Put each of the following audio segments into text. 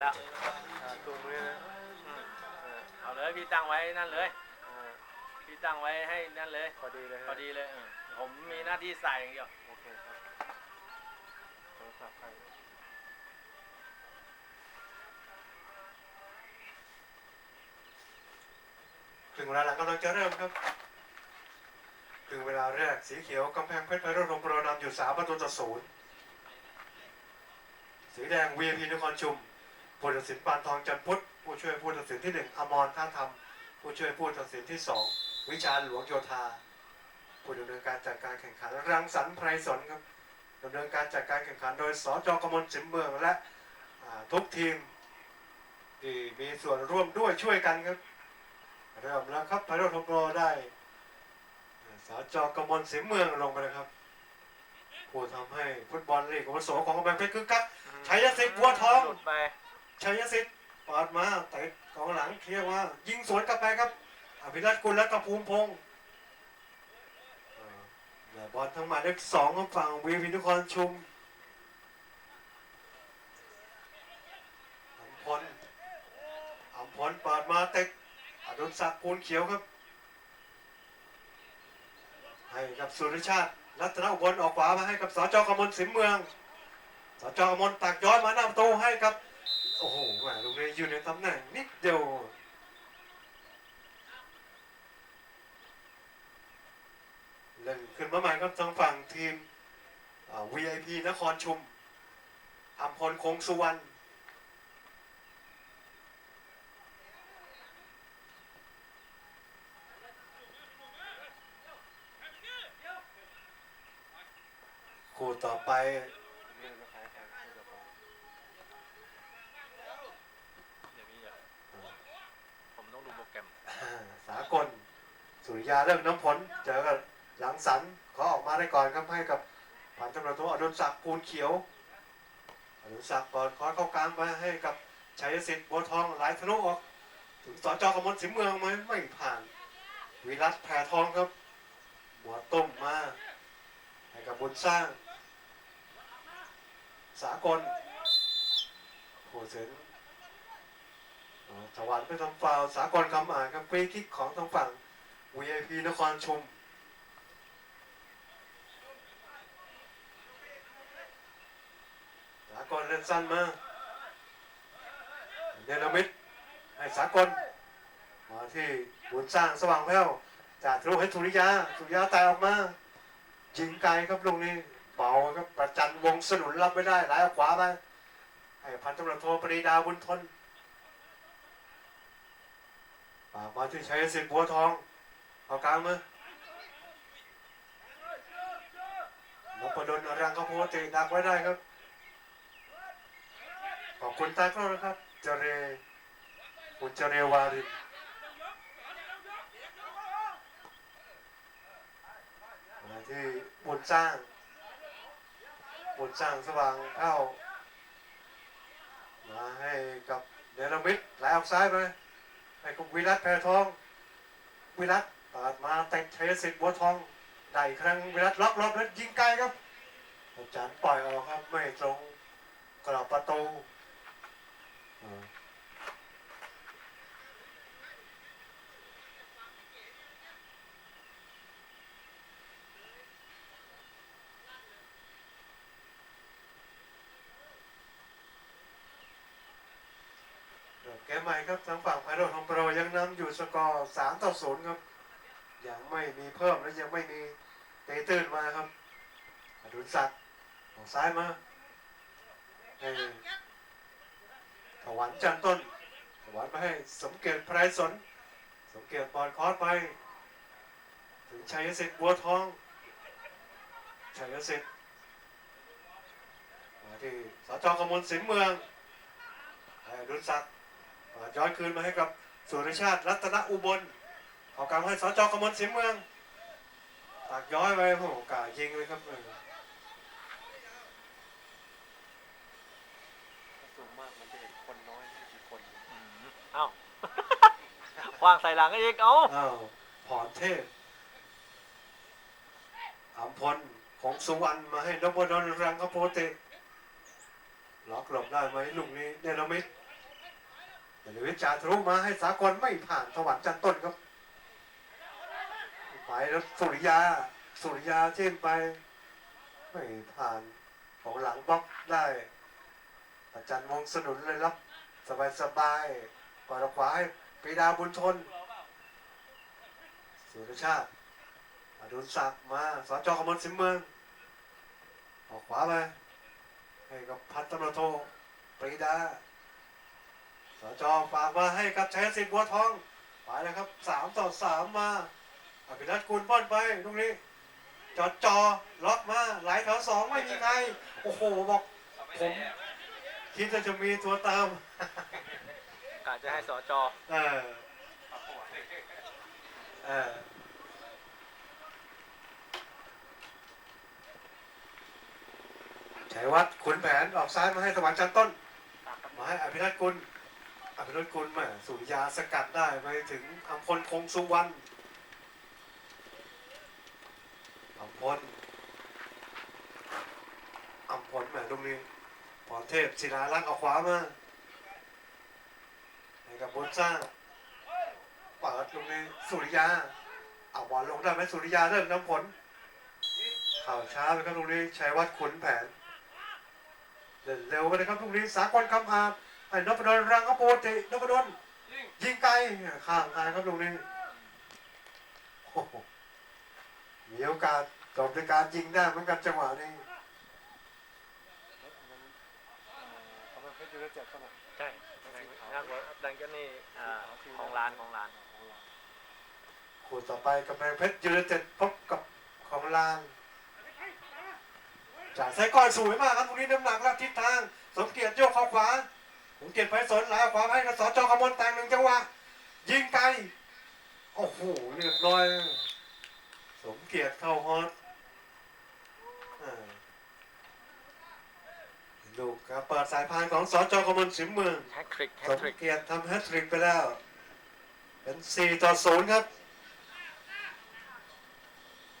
แล้วอ่าตรงนี้นะอืมเออเอาเลยพี่ตั้งไว้นั่นเลยอ่าพี่ตั้งไว้ให้นั่นเลยพอดีเลยฮะพอดีเลยเออผมมีหน้าที่ใส่อย่างเดียวโอเคครับโทรศัพท์ใครถึงเวลาหลังกำลังจะเริ่มครับ ถึงเวลาแรกสีเขียวกำแพงเพชรไพโรจน์โรงโปรนำอยู่สามประตูต่อศูนย์สีแดง VIP นครชุม ผู้ตัดสินปานทองจันทร์พุทธผู้ช่วยผู้ตัดสินที่หนึ่งอมรท่าธรรม ผู้ช่วยผู้ตัดสินที่สองวิชาญหลวงโยธา ผู้ดำเนินการจัดการแข่งขันรังสรรค์ไพรสนครับดำเนินการจัดการแข่งขันโดยสจกมลสิมเมืองและอ่าทุกทีมที่มีส่วนร่วมด้วยช่วยกันครับเริ่มแล้วครับไพโรจน์ทองโปรได้อ่าสจกมลสิมเมืองลงไปเลยครับผู้ทำให้ฟุตบอลลีกอาวุโสของกำแพงเพชรคึกคักชัยสิทธิ์บัวทองหลุดไป ชัยสิทธิ์ปาดมาเตะกองหลังเคลียร์ว่ายิงสวนกลับไปครับอภิรัตน์กุลและกระภูมิพงศ์เอ่อบอลทั้งหมายเลขสองของฝั่งวีวินทุกรชุมอัมพลอัมพลปาดมาเตะอดุลศักดิ์ปูนเขียวครับ ให้กับสุริชาติ รัตนอุบลออกขวามาให้กับสจกมลสิมเมืองสจกมลตักย้อยมาหน้าประตูให้กับ โอ้โหแหมลูกนี้อยู่ในตำแหน่งนิดเดียวเล่นขึ้นมาใหม่ครับทางฝั่งทีม VIP นครชุมอัมพลคงสุวรรณคู่ต่อไป เดี๋ยวพี่อย่าผมต้องดูโปรแกร มสากล สุริยาเรื่องน้ำผลเจอกับหลังสันเขาออกมาได้ก่อนครับให้กับผ่านตำรวจโทอดุลศักดิ์ปูนเขียวอดุลศักดิ์เปิดคอร์เข้ากลางไปให้กับชัยสิทธิ์บัวทองไหลทะลุออก ถึงสจกมลสิมเมืองไหมไม่ผ่าน วิรัตแผ่ทองครับหัวต้มมาให้กับบุญสร้าง สากลโหเสิน อ๋อถวันไปทำฟาวสากลคำอ่านครับฟรีคิกของทางฝั่ง VIP นครชุมสากลเล่นสั้นมาเนลมิดให้สากลมาที่บุญสร้างสว่างแพ้วจากทะลุให้สุริยาสุริยาตายออกมายิงไกลครับลูกนี้เบาครับประจันวงสนุนรับไม่ได้ไหลออกขวาไปให้พันตำรวจโทปรีดาบุญทน ปากมาที่ชัยสิทธิ์บัวทองเอากลางมือนพดลรังกระโพติดักไว้ได้ครับ ขอบคุณตากล้องนะครับ เจเรคุณเจเรวารินมาที่บุญสร้างบุญสร้างสว่างเข้า มาให้กับเนรมิตไหลออกซ้ายไป ไอ้กับวิรัตแพรทอง วิรัตเปิดมาเตะชัยสิทธิ์บัวทองได้ครั้งวิรัตล็อกรอบแล้วยิงไกลครับอาจารย์ปล่อยออกครับ ไม่ตรงกรอบประตูอ่าเริ่มเกมใหม่ครับทางฝั่งไพโรจน์ของโปรยังนำอยู่ส กอร์สามต่อศูนย์ครับ ยังไม่มีเพิ่มและยังไม่มีเตะตื้นมาครับอดุลศักดิ์ออกซ้ายมาให้ถวันจันทร์ต้นถวันไปให้สมเกียรติไพรสน สมเกียรติปอนคอร์สไป ถึงชัยสิทธิ์บัวทองชัยสิทธิ์มาที่สจกมลสินเมืองอดุลศักดิ์ย้อนคืนมาให้กับ สุริชาติรัตนอุบลเอากำให้สจกมลสิมเมืองตักย้อยไปโอ้โหกายิงเลยครับเออสูงมากมันจะเห็นคนน้อยไม่กี่คนอืมเอ้า วางใส่หลังอีกเอ้าอ้าวพรเทพอัมพลของสุวรรณมาให้นพดลรังกโพเตล็อกหลบได้ไหมลูกนี้เนรมิต แต่วิจารณ์ทะลุมาให้สากลไม่ผ่านสวรรค์จันทร์ต้นครับไปแล้วสุริยา สุริยาเช่นไป ไม่ผ่านของหลังบล็อกได้อาจารย์มองสนุนเลยรับสบายสบายก่อยขวาให้ปีดาบุญชน สุรชาติอดุลศักดิ์มาสจกมลสิมเมืองออกขวาไปให้กับพันตำรวจโทปรีดา สจฝากมาให้กับชัยสิทธิ์บัวทองไปเลยครับสามต่อสามมาอภิรัตน์กุลป้อนไปตรงนี้ จอดจอล็อกมาไหลแถวสองไม่มีใคร โอ้โหบอกผมคิดว่าจะมีตัวเติมกะจะให้สจเออเออชัยวัฒน์ขุนแผนออกซ้ายมาให้สวรรค์จันทร์ต้น มาให้อภิรัตน์กุล อภิรักุลแม่สุริยาสกัดได้ไปถึงอัมพลคงสุวรรณอัมพลอัมพลแม่ตรงนี้พรเทพศิลาลักษ์เอาขวามาให้กับบุญสร้างเปิดตรงนี้สุริยาเอาบอลลงได้ไหมสุริยาเริ่มนำผลข่าวช้าไปครับตรงนี้ชัยวัฒน์ขุนแผนเร็วไปเลยครับตรงนี้สากลคำอาบ ไอ้นพดลรังกโปตินพดลยิงไกลข้างกายครับตรงนี้มีโอกาสจบในการยิงได้เหมือนกันจังหวะนี้ใช่นักว่าดังก็นี่ของร้านของร้านคู่ต่อไปกำแพงเพชรยูไนเต็ดพบกับของลางจ่ายไส้ก้อยสวยมากครับตรงนี้น้ำหนักและทิศทาง สมเกียรติโยกเข้าขวา สมเกียรติไพศาลไหลเอาขวาให้กับสจกมลแต่งหนึ่งจังหวะยิงไกลโอ้โหเรียบร้อย สมเกียรติเข้าฮอตอ่าลูกครับเปิดสายพานของสจกมลสิมเมืองแฮตทริกแฮสตมทริกเกียรติทำแฮตทริกไปแล้ว เป็น4ต่อ0ครับ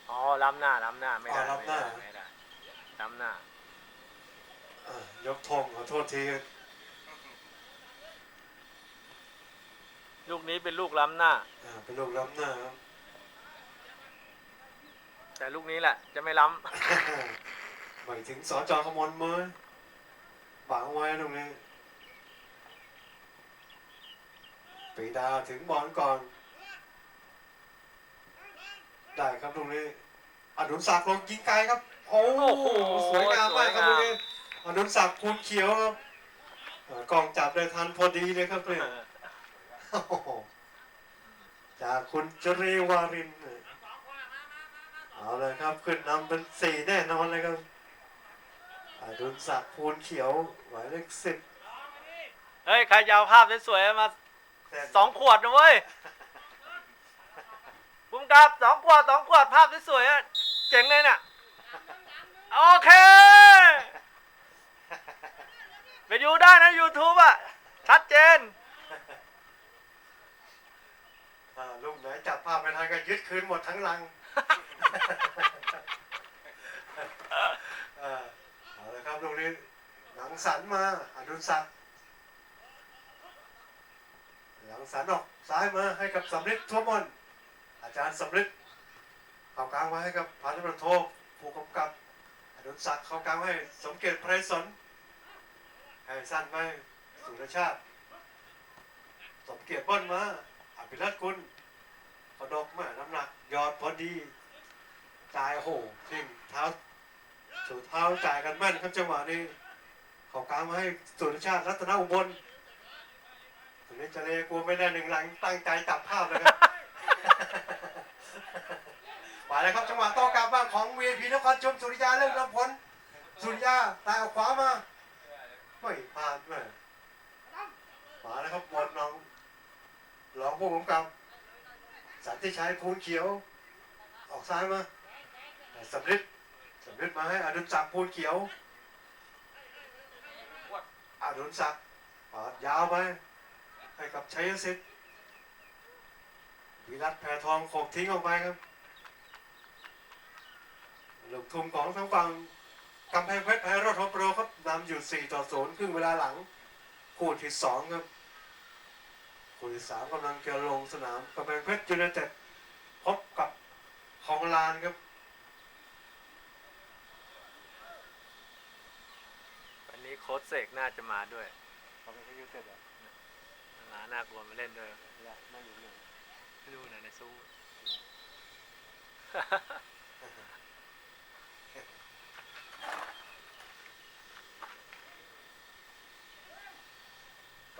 อ๋อล้ำหน้าล้ำหน้าไม่ได้อ๋อล้ำหน้าไม่ได้ล้ำหน้าอ่ายกธงขอโทษที ลูกนี้เป็นลูกล้ำหน้าอ่าเป็นลูกล้ำหน้าครับ แต่ลูกนี้แหละ จะไม่ล้หมายถึงสจขมลมือบังไว้ตรงนี้ปีดาถึงบอลก่อน ได้ครับตรงนี้อนุศักดิ์ลงยิงไกลครับโอ้ำโอ้โหสวยงามมากครับตรงนี้อนุศักดิ์คูณเขียวครับอ่ากล้องจับได้ทันพอดีเลยครับเนี่ยโอ้โห จากคุณจรีวารินเนี่ยเอาเลยครับ ขึ้นนำเป็นสี่แน่นอนเลยครับอดุลศักดิ์พูนเขียวหมายเลขสิบเฮ้ย ใครจะเอาภาพสวยๆมาสองขวดนะเว้ยบุ้มกับสองขวดสองขวดภาพสวยๆอะเจ๋งเลยเนี่ยโอเคไปดูได้นะ YouTube อะ ชัดเจน อ่าลูกไหน จับภาพไม่ทันก็ยึดคืนหมดทั้งลังเอาลยครับลูกนี้หลังสันมาอดุลศักดิ์หลังสันออกซ้ายมาให้กับสำริดทั่วมนอาจารย์สำริดเข้ากลางมาให้กับพันตำรวจโทผู้กำกับอดุลศักดิ์เข้ากลางให้สมเกียรติไพรสนให้สั้นไปสุรชาติ สมเกียรติเบิ้ลมาอภิรัตน์กุล กระดกมาน้ำหนักยอดพอดีจ่ายโหทิ้งเท้าสูเท้าจ่ายกันแม่นครับจังหวะนี้ข้ากลางมาให้สุรชาติรัตนอุบลตรงนี้เจะเลกลัวไม่ได้หนึ่งหลังตั้งใจจับภาพเลยครับมาเลยครับจังหวะโต้กลับบ้างของ VIP นครชมสุริยาเริ่มรับผลสุริยาตายเอาขวามาไม่ผ่านแม่มาแล้วครับบอลน้องรองผู้กำกับ สันติชัยภูลเขียว ออกซ้ายมาสำริดสำริดมาให้อดุลศักดิ์ภูลเขียวอดุลศักดิ์ปาดยาวไปให้กับชัยสิทธิ์วิรัตแพรทองโขกทิ้งออกไปครับลูกทุ่มของทางฝั่งกำแพงเพชรแพ้รถฮอปโปรครับนำอยู่ 4 ต่อ 0 ครึ่งเวลาหลัง คู่ที่ 2 ครับ คู่ที่สามกำลังจะลงสนามกำแพงเพชรยูไนเต็ดพบกับคลองลานครับ วันนี้โค้ชเสกน่าจะมาด้วยเขาเป็นยูเต็ดเหรอหาน่ากลัวมาเล่นด้วยอยากนั่งอยู่ไหนไม่รู้นะในสู้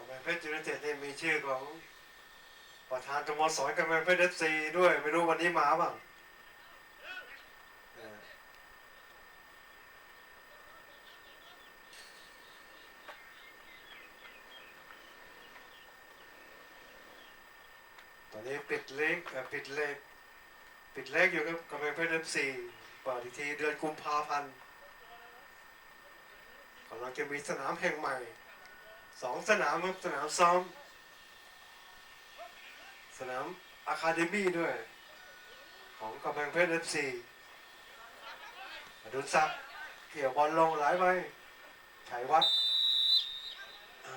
กำแพงเพชรยูไนเต็ดนี่มีชื่อของประธานสโมสรกำแพงเพชรเอฟซีด้วยไม่รู้วันนี้มาบ้างตอนนี้ปิดเล็กปิดเล็กปิดเล็กอยู่ครับกำแพงเพชรเอฟซีเปิดอีกทีเดือนกุมภาพันธ์กำลังจะมีสนามแห่งใหม่ สองสนามครับสนามซ้อม สนามอะคาเดมี่ด้วย ของกำแพงเพชรเอฟซีดุลศักดิ์เกี่ยวบอลลงหลายใบชัยวัฒน์อ่า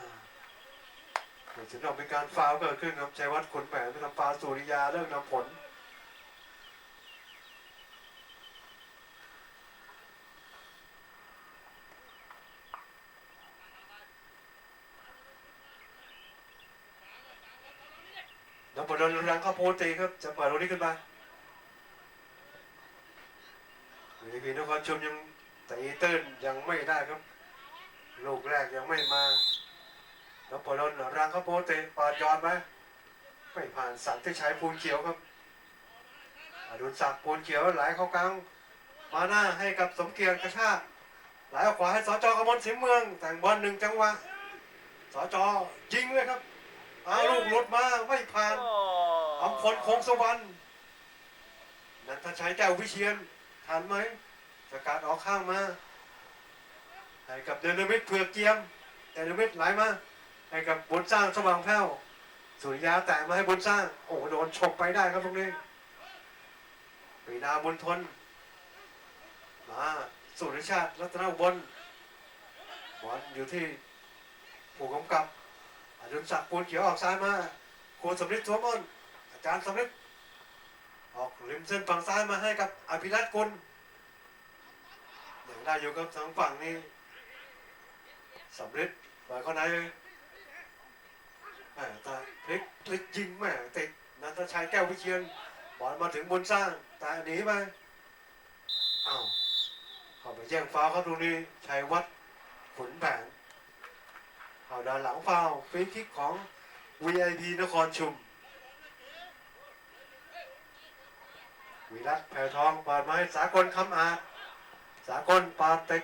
เหมือนจะต้องเป็นการฟาวเกิดขึ้นครับชัยวัฒน์ขนแหวนไปทำฟาวล์สุริยาเรื่องนำผล แล้วบอล โดนรังเต์ตีครับ จะเปิดตรงนี้ขึ้นมาวีพีนครชมยังตีตื้นยังไม่ได้ครับ ลูกแรกยังไม่มาแล้วบอลนรังเข้าโพสต์ตีเปิดย้อนไหมไม่ผ่านสันที่ใช้ปูนเขียวครับอดุลศักดิ์ปูนเขียวไหลเข้ากลาง มาหน้าให้กับสมเกียรติกระชากไหลออกขวาให้สจกมลสิมเมือง แต่งบอลหนึ่งจังหวะสจยิงเลยครับเอาลูกหลุดมาไม่ผ่าน อำพลคงสวรรค์นันทชัยแก้ววิเชียนทันไหมสกัดออกข้างมาให้กับเดนมิตเผือกเกียมเดนมิตไหลมาให้กับบุญสร้างสว่างแผ้วสุริยาแต่มาให้บุญสร้าง โอ้โหโดนฉกไปได้ครับตรงนี้ปรีดาบุญทน มาสุริชาติ รัตนบลบอลอยู่ที่ผู้กำกับอดุลศักดิ์ปูนเขียวออกซ้ายมาครูสมฤทธิ์ทวมนอา จารย์สำเร็จออกริมเส้นฝั่งซ้ายมาให้กับอภิรัตน์กุลยังได้อยู่กับทางฝั่งนี้สำเร็จปล่อยเข้าในเลยแหม่ตาพลิกพลิกยิงแม่ติดนันทชัยแก้ววิเชียนบอลมาถึงบนสร้างแต่หนีไปเอ้าเข้าไปแย่งฟาวล์ครับตรงนี้ชัยวัฒน์ขุนแผนเข้าด้านหลังฟาวฟรีคิกของ VIP นครชุม วิรัตแผ่ทองเปิดมาให้สากลคำอาจสากลปาเต็ก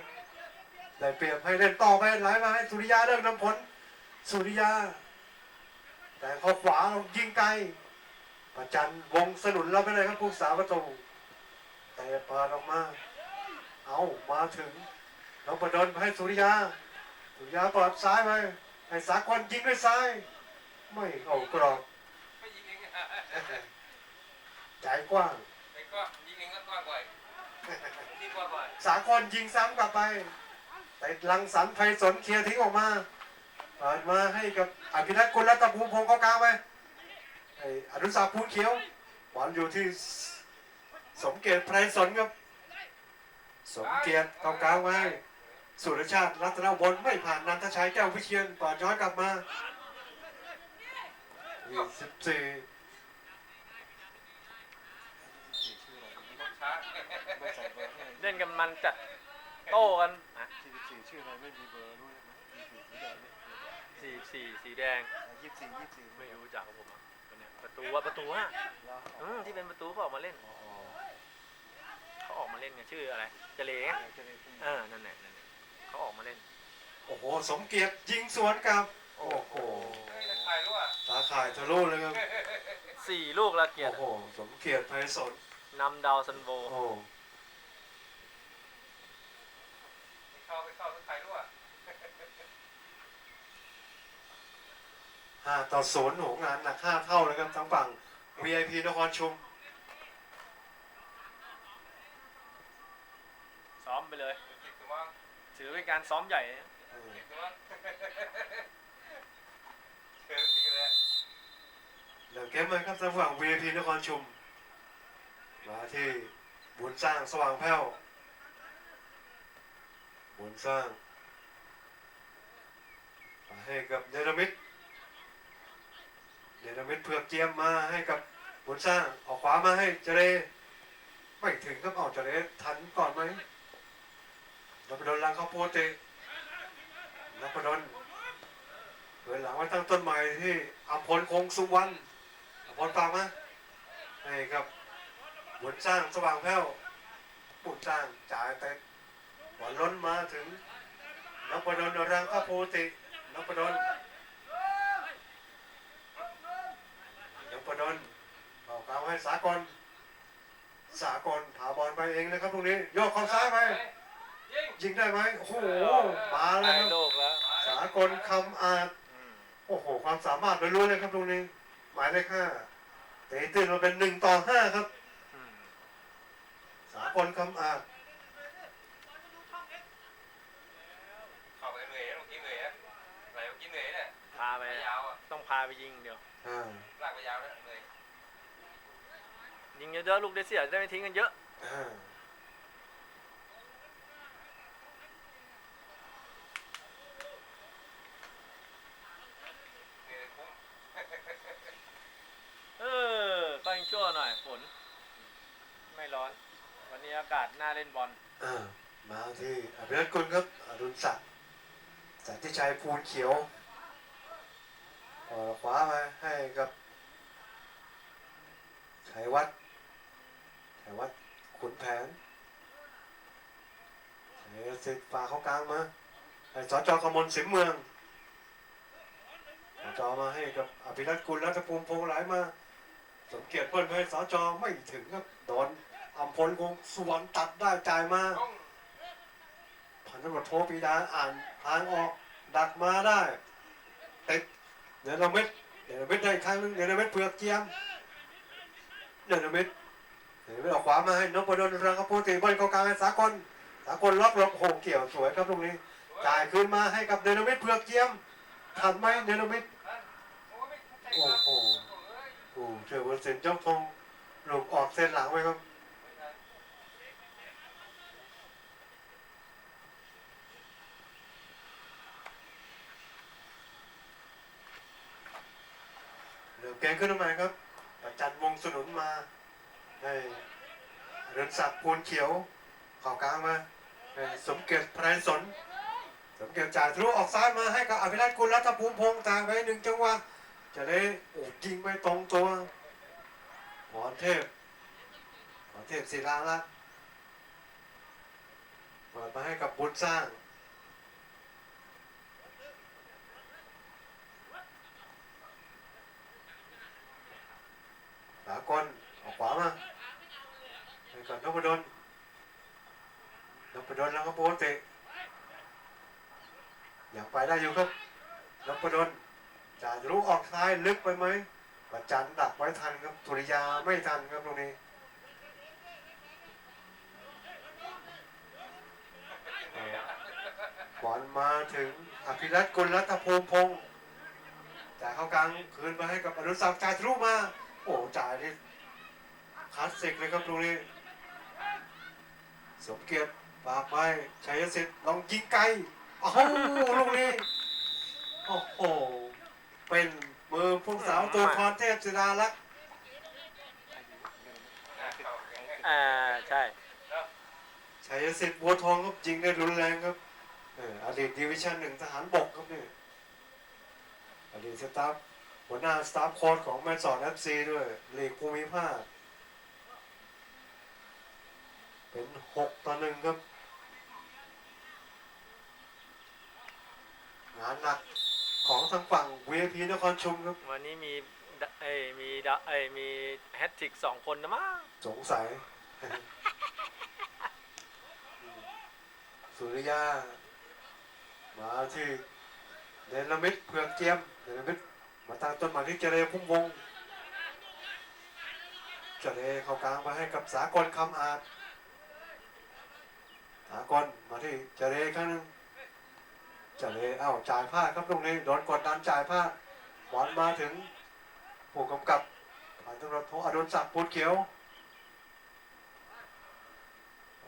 ได้เปรียบให้เล่นต่อไปไหลมาให้สุริยาเรื่องนำผลสุริยา แต่เขาขวายิงไกลประจันวงสนุนเราไปเลยครับผู้สาประตูแต่เปิดออกมา เอามาถึงน้องประดนให้สุริยา สุริยาเปิดซ้ายไปให้สากลยิงด้วยซ้าย ไม่เข้ากรอบไม่ยิงเองใจกว้างไอ้ ก็ยิงเองก็กว้างกว่าที่กว้างกว่าสากลยิงซ้ำกลับไป แต่ลังสันไพศลเคลียร์ทิ้งออกมาเปิดมาให้กับอภิรัตน์กุลรัตภูมิพงศ์เขากลางไปไอ้อนุสาภูลเขียวบอลอยู่ที่สมเกียรติไพรสนครับสมเกียรติเข้ากลางไว้ สุรชาติรัตนบลไม่ผ่านนันทชัยแก้ววิเชียนเปิดย้อนกลับมา 24 เบอร์ให้เล่นกันมันจัดโต้กันอะสี่สิบสี่ชื่ออะไรไม่มีเบอร์รู้ใช่ไหมมีสีแดงเนี่ยสี่สี่สีแดงยี่สิบสี่ยี่สิบสี่ไม่รู้จักกับผมอะคนเนี้ยประตูว่าประตูฮะแล้วอืมที่เป็นประตูเขาออกมาเล่นอ๋อเขาออกมาเล่นไงชื่ออะไรเจเลไงจะได้ขึ้นเออนั่นแหละนั่นแหละเขาออกมาเล่น โอ้โห สมเกียรติยิงสวนกลับ โอ้โหเฮ้ยใครรู้อะตาข่ายทะลุเลยครับสี่ลูกละเกียรโอ้ติโห สมเกียรติไพศล นำดาวซันโบโอ้ไม่เข้าไม่เข้าทุกใครรู้อะห้าต่อศูนย์โหงานหนักห้าเท่าเลยครับทั้งฝั่ง VIP นครชุม ซ้อมไปเลยติดตัวมั้งถือเป็นการซ้อมใหญ่นะติดตัวมั้งเชิญจริงเลยเกมมาครับสำหรับ VIP นครชุม มาที่บุญสร้างสว่างแผ้วบุญสร้างมาให้กับเนรมิตเนรมิตเผือกเจียมมาให้กับบุญสร้างออกขวามาให้เจเรไม่ถึงครับออกเจเรทันก่อนไหมนพดลลังเข้าโพเตนพดลเปิดหลังไว้ตั้งต้นใหม่ที่อัมพลคงสุวรรณอัมพลฟังไหมให้กับ บุญสร้างสว่างแผ้วบุญสร้างจ่ายไปบอลล้นมาถึงนพดลรังคโพตินพดลนพดลออกกลางให้สากลสากลผาบอลไปเองนะครับตรงนี้โยกเข้าซ้ายไปยิงยิงได้ไหมโอ้โหมาเลได้ยครับโลกแล้วสากลคำอาจอืมโอ้โห ความสามารถล้วนๆเลยครับตรงนี้ หมายเลขห้าเตะตื่นมาเป็นหนึ่งต่อห้าครับอืมสากลคำอาจเข้าไปเหนื่อยนะเมื่อกี้เหนื่อยนะไหลเมื่อกี้เหนื่อยเนี่ยพาไปไปยาวอะต้องพาไปยิงเดียวอ่าลากไปยาวนะเหนื่อยยิงเยอะๆลูกได้เสียจะได้ไม่ทิ้งกันเยอะอ่าเหนื่อยคุ้มเออก็ยังชั่วหน่อยฝน ไม่ร้อน วันนี้อากาศน่าเล่นบอลอ่ามาที่อภิรัตน์กุลครับอรุณศักดิ์สันติชัยภูลเขียวออขวามาให้กับชัยวัฒน์ชัยวัฒน์ขุนแผนชัยสิทธิ์ฝากเข้ากลางมาให้สจกมลสิมเมืองสจมาให้กับอภิรัตน์กุลรัตภูมิพงษ์ไหลมา สมเกียรติเปิ้ลให้สจไม่ถึงครับโดน อัมพลคงสวรรณตัดได้จ่ายมาต้องพันตำรวจโทปีดาอ่านทางออกดักมาได้ติดเดนเม็ดเดนเม็ดได้ครั้งนึงเดนเม็ดเผือกเจียมเดนเม็ดเดนเม็ดออกขวามาให้นพดลรังกพูติบอลเขากลางให้สากลสากลล็อกหลบโหเกี่ยวสวยครับตรงนี้จ่ายคืนมาให้กับเดนเม็ดเผือกเจียมทันไหมเดนเม็ดโอ้ยไม่ใช่โอ้โหโอ้เจอเบอร์เซนเจ้าทงหลบออกเส้นหลังไว้ครับ เหลือเกขึ้นมาครับ จันวงสนุนมาให้เรือนศักดิ์พูนเขียวข่ากลางมาสมเกียรติพรายสน สมเกียรติจ่ายทะลุออกซ้ายมาให้กับอภิรัตน์กุลรัตภูมิพงษ์ตาไปหนึ่งจังหวะจะได้โอ้ยิงไปตรงตัวหมอเทพหมอนเทพศิลาลักษณ์เปิดมาให้กับบุญสร้าง กลออกขวามาให้กับนพดลนพดลแล้วก็โปเตะอยากไปได้อยู่ครับนพดลจะรู้ออกซ้ายลึกไปไหมประจันดักไว้ทันครับสุริยาไม่ทันครับตรงนี้บอลมาถึงอภิรัตน์กุลรัตภูมิพงศ์จ่ายเข้ากลางคืนมาให้กับอนุสักดิ์จ่ายทะลุมา โอ้จ่ายนี่คลาสสิกเลยครับตรงนี้สมเกียรติฝากไปชัยสิทธิ์ลองยิงไกลโอ้โหลูกนี้โอ้โหเป็นมือผู้สาวตัวพรเทพศิลาลักษณ์เข้าแข่งอ่าใช่ชัยสิทธิ์บัวทองครับยิงได้รุนแรงครับเอออดีตดิวิชั่นหนึ่งทหารบกครับนี่อดีตสตาฟ หัวหน้าสตาฟโค้ชของแมนสอนเอฟซีด้วยลีกภูมิภาค เป็นหกต่อหนึ่งครับ งานหนักของทางฝั่ง VIP นครชุมครับ วันนี้มีดะเอ้ยมีดะเอ้ยมีแฮตทริกสองคนนะมั้งสงสัย สุริยา มาที่เดนลมิดเผือกเจียมเดนลมิด มาตั้งต้นหมายที่เจเรพุ่มวงเจเรเข้ากลางมาให้กับสากลคำอาจสากลมาที่เจเรครั้งหนึงเจเรเอ้าจ่ายพลาครับตรงนี้โดนกดดันจ่ายพลาบอลมาถึงผู้กำกับผ่านตำรวจโทอดุลศักดิ์ปูนเขียว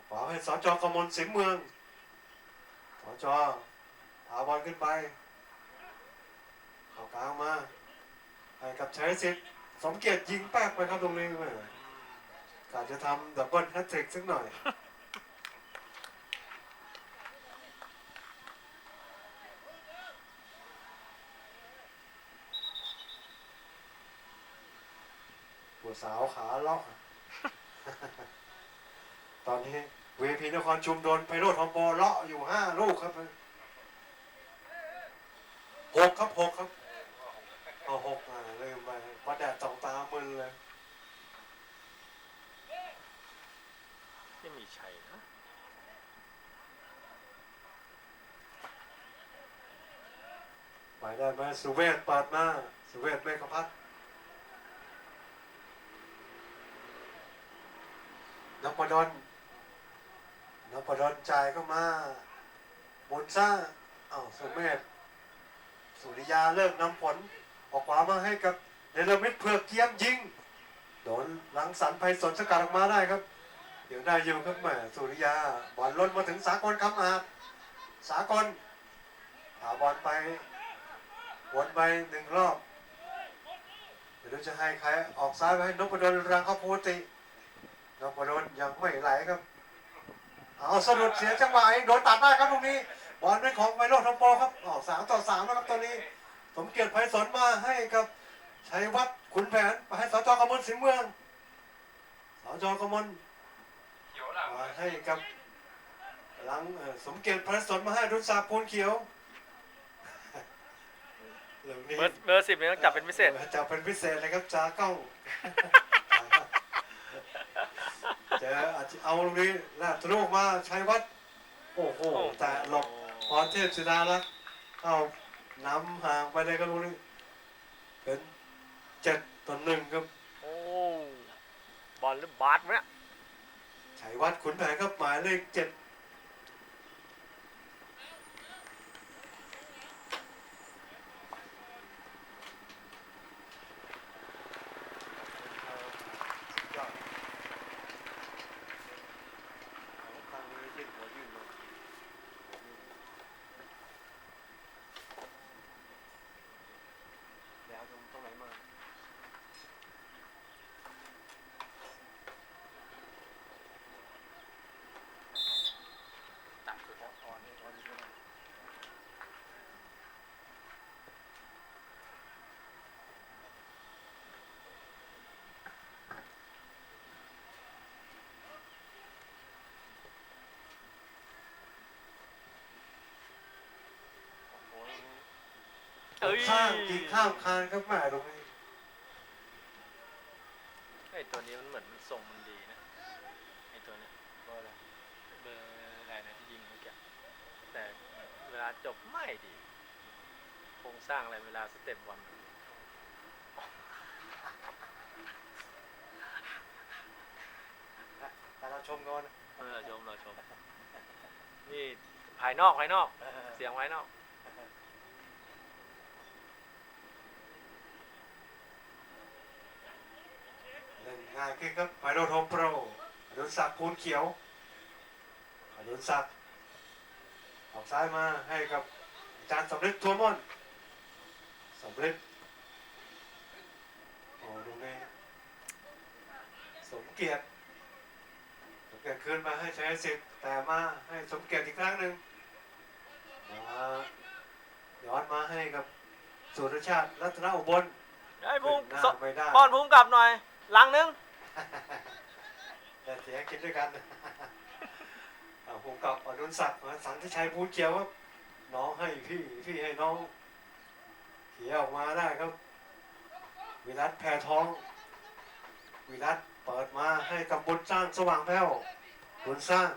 ขวาให้สจกมลสิงเมืองสจพาบอลขึ้นไป เข้ากลางมาให้กับชัยสิทธิ์สมเกียรติยิงแป๊กไปครับตรงนี้แม่กาจะทำดับเบิลแฮตทริกสักหน่อยหัวสาวขาเลาะตอนนี้เวพีนครชุมโดนไพโรธทองโบเลาะอยู่ห้าลูกครับหกครับหกครับ เอาหกอ่าลืมไปประแดดสองตามึนเลยไม่มีชัยนะไปได้ไหมสุเวศเปิดมาสุเวศเมฆพัฒน์นพดลนพดลจ่ายเข้ามาบุญสร้างอ้าวสุเมธสุริยาเลิกนำผล ออกขวามาให้กับเนรมิตเผือกเกียมยิงโดนหลังสันไพศาลสกัดออกมาได้ครับเดี๋ยวได้อยู่ครับแม่สุริยาบอลล้นมาถึงสากลคำอาสากลพาบอลไปวนไปหนึ่งรอบไม่รู้จะให้ใครออกซ้ายไปให้นพดลรังข้าโพตินพดลยังไม่ไหลครับเอาสะดุดเสียจังหวะโดนตัดได้ครับตรงนี้ บอลเป็นของไมโลทอมโปครับออกสามต่อสามแล้วครับตอนนี้ สมเกียรติไพศาลมาให้กับชัยวัฒน์ขุนแผนมาให้สจกมลสิงห์เมืองสจกมลเขียวหลังมาให้กับหลังเอ่อสมเกียรติไพศาลมาให้ดุษาปูนเขียวเหล่านี้เบอร์เบอร์สิบนี่ต้องจับเป็นพิเศษจับเป็นพิเศษเลยครับจ้าเก้าเจออาจจะเอาตรงนี้ลาดทะลุออกมาชัยวัฒน์โอ้โหแต่หลบพรเทพศิลาลักษณ์เอา นำห่างไปเลยครับตรงนี้เป็นเจ็ดต่อหนึ่งครับ โอ้บอลหรือบาสวะเนี่ย ชัยวัฒน์ขุนแผนครับหมายเลขเจ็ด ข้างนี้ที่หัวยืนเลยแล้วตรงตรงไหนมา ตัดสุด ออนออนนี่ออนนี่ก็ได้ โอ้โห เอ้ยข้างกินข้ามคานครับแม่ตรงนี้ไอตัวนี้มันเหมือนมันทรงมันดีนะไอตัวเนี้ยเบอร์อะไรเบอร์อะไรนะที่ยิงเมื่อกี้แต่เวลาจบไม่ดีโครงสร้างอะไรเวลาสเต็ปบอลแต่เราชมก่อนนะเออชมเราชม นี่ภายนอกภายนอก เสียงภายนอก เล่น ง่ายขึ้นครับไมโลโทโปรอดุลศักดิ์คูณเขียวอดุลศักดิ์ออกซ้ายมาให้กับอาจารย์สำริดทัวมอนสำริดโอ้ตรงนี้สมเกียรติสมเกียรติคืนมาให้ชัยสิทธิ์แต่มาให้สมเกียรติอีกครั้งหนึ่งมาย้อนมาให้กับสุรชาติรัตนอุบลไอ้ภูมิหน้าสไม่ได้ป้อนภูมิกลับหน่อยหลังนึง แต่เสียคิดด้วยกันผมกับอนุศักดิ์สันติชัยพูดเขียวครับน้องให้พี่พี่ให้น้องเขียออกมาได้ครับ วิรัตแพรท้อง วิรัตเปิดมาให้กับบุญสร้างสว่างแผ้วบุญสร้าง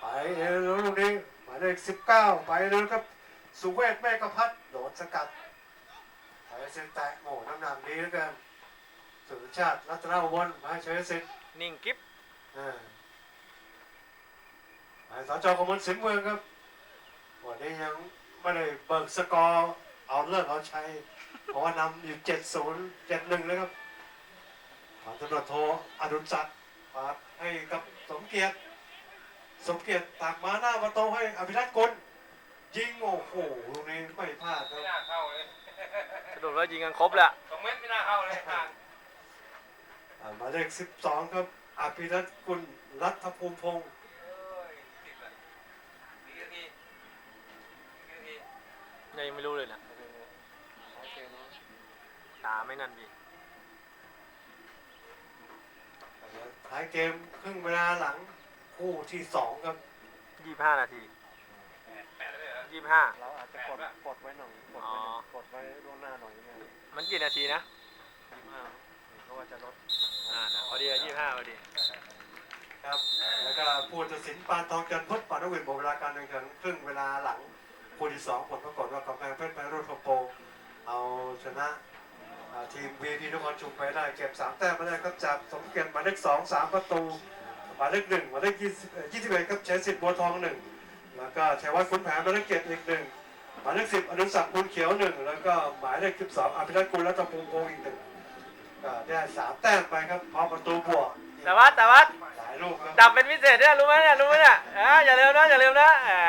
ไปเร็วลูกนี้หมายเลขสิบเก้าไปเร็วครับ สุเวศแม่กพัดโดนสกัดไปเส้นแตะโอ้น้ำหนักดีเหลือเกิน สุรชาติรัตนอุบลมาให้เฉยสิทธิ์นิ่งกิ๊บอ่าไอ้สจกมลสิงห์เมืองครับวันนี้ยังไม่ได้เบิกสกอร์เอาเลิกเอาชัยเพราะว่านำอยู่เจ็ดศูนย์เจ็ดหนึ่งเลยครับผ่านตำรวจโทอดุลศักดิ์ปาดให้กับสมเกียรติ สมเกียรติตักมาหน้าประตูให้อภิรัตน์กลยิงโอ้โหลูกนี้ไม่พลาดคไม่รับน่าเข้าเลยสรุปว่ายิงกันครบแหละสองเม็ดไม่น่าเข้าเลยห่างอ่า หมายเลข12ครับอภิรัตน์กุลรัฐภูมิพงศ์เอ้ยติดเลยอีกนาทีอีกนาทียังไม่รู้เลยนะโอเคโอเคเนาะตาไม่นั่นพี่ท้ายเกมครึ่งเวลาหลังคู่ที่2ครับยี่ห้านาทีแปดแปดเลยเหรอยี่ห้าเราอาจจะกดกดไว้หน่อยกดไว้หน่อยกดไว้ล่วงหน้าหน่อยยังไงมันกี่นาทีนะยี่ห้าเขาว่าจะลด อ่าพอดียี่ห้าพอดีครับ แล้วก็ผู้ตัดสินปานทองจันพุทธปานวินหมดเวลาการแข่งขันครึ่งเวลาหลังคู่ที่2ผลปรากฏว่ากำแพงเพชรไพโรจน์โคโปเอาชนะอ่าทีม VP นครชุมไปได้เก็บ3แต้มมาได้ครับจากสมเกียรติหมายเลข2 3ประตูหมายเลข1หมายเลข20เอ่อ21ครับชัยสิทธิ์บัวทอง1แล้วก็ชัยวัฒน์ขุนแผนหมายเลข7อีกหนึ่งหมายเลข10อนุสักดิ์บุญเขียว1แล้วก็หมายเลข12อภิรัตน์กุลรัตพงโพงศ์อีกหนึ่ง ก็ได้3แต้มไปครับพร้อมประตูบวกแต่ว่าแต่ว่าหลายลูกครับจับเป็นพิเศษเนี่ยรู้ไหมเนี่ยรู้ไหมเนี่ยอ่าอย่าลืมนะอย่าลืมนะอ่า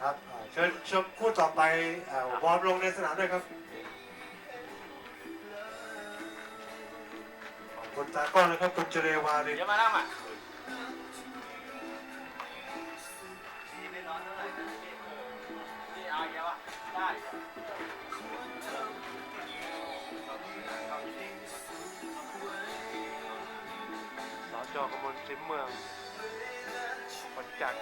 ครับอ่าเชิญชมคู่ต่อไปอ่าวอร์มลงในสนามด้วยครับขอบคุณตากล้องนะครับคุณเจเรวาริน เดี๋ยวมานั่งอะนี่เอาเยอะวะได้ จอกมลสิมเมืองขอนจักร